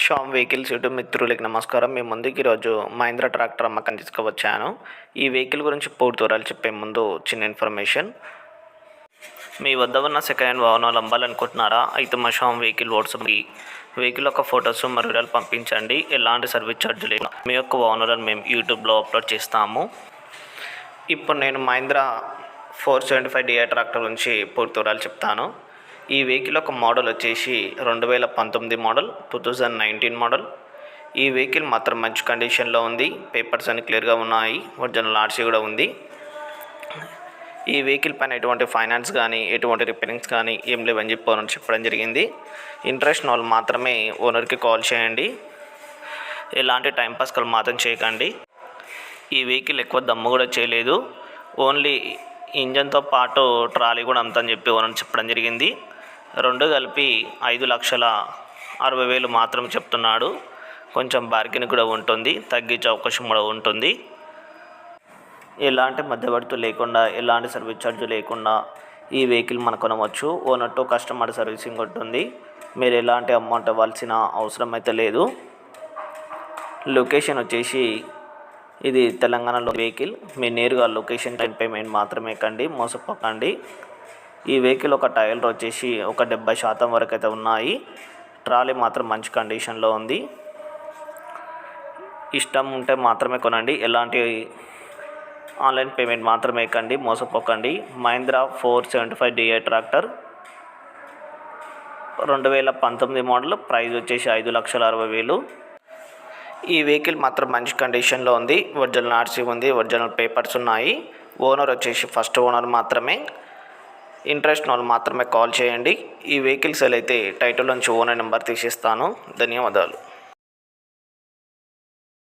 Sam vehicles YouTube మిత్రులకి నమస్కారం. మీ ముందుకి ఈరోజు మహీంద్రా ట్రాక్టర్ అమ్మకం తీసుకువచ్చాను. ఈ వెహికల్ గురించి పూర్తి వివరాలు చెప్పే ముందు చిన్న ఇన్ఫర్మేషన్. మీ వద్ద ఉన్న సెకండ్ హ్యాండ్ వాహనాలు అమ్మాలనుకుంటున్నారా? అయితే మా షామ్ వెహికల్ వాట్సాప్కి వెహికల్ యొక్క ఫొటోస్ మరియు వివరాలు పంపించండి. ఎలాంటి సర్వీస్ ఛార్జ్ లేదు. మీ యొక్క వాహనాలను మేము యూట్యూబ్లో అప్లోడ్ చేస్తాము. ఇప్పుడు నేను Mahindra four seventy five DI tractor గురించి పూర్తి వివరాలు చెప్తాను. ఈ వెహికల్ ఒక మోడల్ వచ్చేసి రెండు వేల పంతొమ్మిది model two thousand nineteen model. ఈ వెహికల్ మాత్రం మంచి కండిషన్లో ఉంది. పేపర్స్ అన్ని క్లియర్గా ఉన్నాయి. ఒరిజినల్ ఆర్సీ కూడా ఉంది. ఈ వెహికల్ పైన ఎటువంటి ఫైనాన్స్ కానీ ఎటువంటి రిపేరింగ్స్ కానీ ఏం లేవని చెప్పి ఓనర్ చెప్పడం జరిగింది. ఇంట్రెస్ట్ వాళ్ళు మాత్రమే ఓనర్కి కాల్ చేయండి. ఎలాంటి టైంపాస్ కాల్ మాత్రం చేయకండి. ఈ వెహికల్ ఎక్కువ దమ్ము కూడా చేయలేదు. ఓన్లీ ఇంజన్తో పాటు ట్రాలీ కూడా అంతని చెప్పి ఓనర్ చెప్పడం జరిగింది. రెండు కలిపి ఐదు లక్షల అరవై వేలు మాత్రం చెప్తున్నాడు. కొంచెం బార్గెన్ కూడా ఉంటుంది తగ్గించే అవకాశం కూడా ఉంటుంది. ఎలాంటి మధ్యవర్తులు లేకుండా ఎలాంటి సర్వీస్ ఛార్జ్ లేకుండా ఈ వెహికల్ మనం కొనవచ్చు. ఓనట్టు కస్టమర్ సర్వీసింగ్ ఉంటుంది. మీరు ఎలాంటి అమౌంట్ ఇవ్వాల్సిన అవసరం అయితే లేదు. లొకేషన్ వచ్చేసి ఇది తెలంగాణలో వెహికల్ మీ నేరుగా లొకేషన్ టైం పేమెంట్ మాత్రమే కండి మోసపోకండి. ఈ వెహికల్ ఒక టైర్లు వచ్చేసి ఒక డెబ్బై శాతం వరకు అయితే ఉన్నాయి. ట్రాలీ మాత్రం మంచి కండిషన్లో ఉంది. ఇష్టం ఉంటే మాత్రమే కొనండి. ఎలాంటి ఆన్లైన్ పేమెంట్ మాత్రమే కండి మోసపోకండి. Mahindra four seventy five DI tractor. రెండు వేల పంతొమ్మిది మోడల్. ప్రైస్ వచ్చేసి ఐదు లక్షల అరవై వేలు. ఈ వెహికల్ మాత్రం మంచి కండిషన్లో ఉంది. ఒరిజినల్ ఆర్సీ ఉంది. ఒరిజినల్ పేపర్స్ ఉన్నాయి. ఓనర్ వచ్చేసి ఫస్ట్ ఓనర్ మాత్రమే. ఇంట్రెస్ట్ వాళ్ళు మాత్రమే కాల్ చేయండి. ఈ వెహికల్ సెల్ అయితే టైటిల్ నుంచి ఓనర్ నెంబర్ తీసిస్తాను. ధన్యవాదాలు.